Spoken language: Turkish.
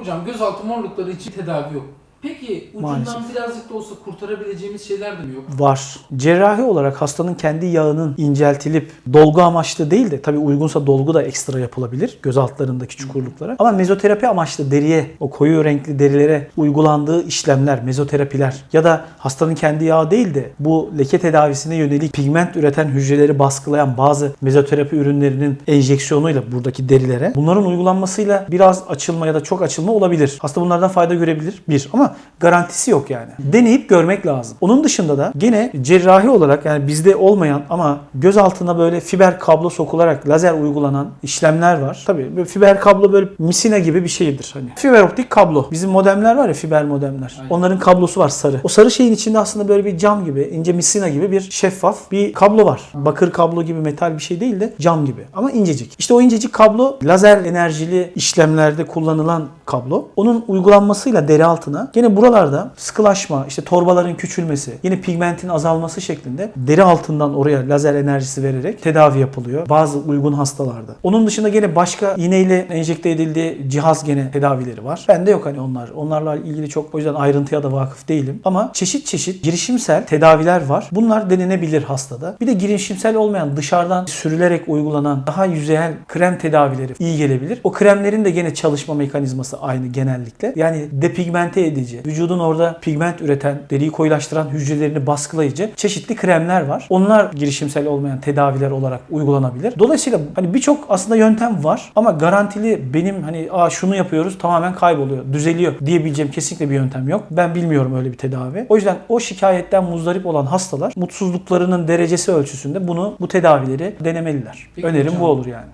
Hocam gözaltı morlukları için tedavi yok. Peki ucundan Maalesef. birazcık da olsa kurtarabileceğimiz şeyler de mi yok? Var. Cerrahi olarak hastanın kendi yağının inceltilip dolgu amaçlı değil de tabii uygunsa dolgu da ekstra yapılabilir göz altlarındaki çukurluklara. Ama mezoterapi amaçlı deriye, o koyu renkli derilere uygulandığı işlemler, mezoterapiler ya da hastanın kendi yağı değil de bu leke tedavisine yönelik pigment üreten hücreleri baskılayan bazı mezoterapi ürünlerinin enjeksiyonuyla buradaki derilere bunların uygulanmasıyla biraz açılma ya da çok açılma olabilir. Hasta bunlardan fayda görebilir. Bir. Ama garantisi yok yani. Deneyip görmek lazım. Onun dışında da gene cerrahi olarak yani bizde olmayan ama göz altına böyle fiber kablo sokularak lazer uygulanan işlemler var. Tabii fiber kablo böyle misina gibi bir şeydir hani. Fiber optik kablo. Bizim modemler var ya fiber modemler. Aynen. Onların kablosu var sarı. O sarı şeyin içinde aslında böyle bir cam gibi, ince misina gibi bir şeffaf bir kablo var. Bakır kablo gibi metal bir şey değil de cam gibi ama incecik. İşte o incecik kablo lazer enerjili işlemlerde kullanılan kablo. Onun uygulanmasıyla deri altına gene buralarda sıkılaşma, işte torbaların küçülmesi, yine pigmentin azalması şeklinde deri altından oraya lazer enerjisi vererek tedavi yapılıyor. Bazı uygun hastalarda. Onun dışında gene başka iğneyle enjekte edildiği cihaz gene tedavileri var. Bende yok hani onlar. Onlarla ilgili çok o yüzden ayrıntıya da vakıf değilim. Ama çeşit çeşit girişimsel tedaviler var. Bunlar denenebilir hastada. Bir de girişimsel olmayan dışarıdan sürülerek uygulanan daha yüzeyel krem tedavileri iyi gelebilir. O kremlerin de gene çalışma mekanizması aynı genellikle. Yani depigmente edici, vücudun orada pigment üreten, deriyi koyulaştıran hücrelerini baskılayıcı çeşitli kremler var. Onlar girişimsel olmayan tedaviler olarak uygulanabilir. Dolayısıyla hani birçok aslında yöntem var ama garantili benim hani Aa, şunu yapıyoruz tamamen kayboluyor, düzeliyor diyebileceğim kesinlikle bir yöntem yok. Ben bilmiyorum öyle bir tedavi. O yüzden o şikayetten muzdarip olan hastalar mutsuzluklarının derecesi ölçüsünde bunu bu tedavileri denemeliler. Peki Önerim hocam. bu olur yani.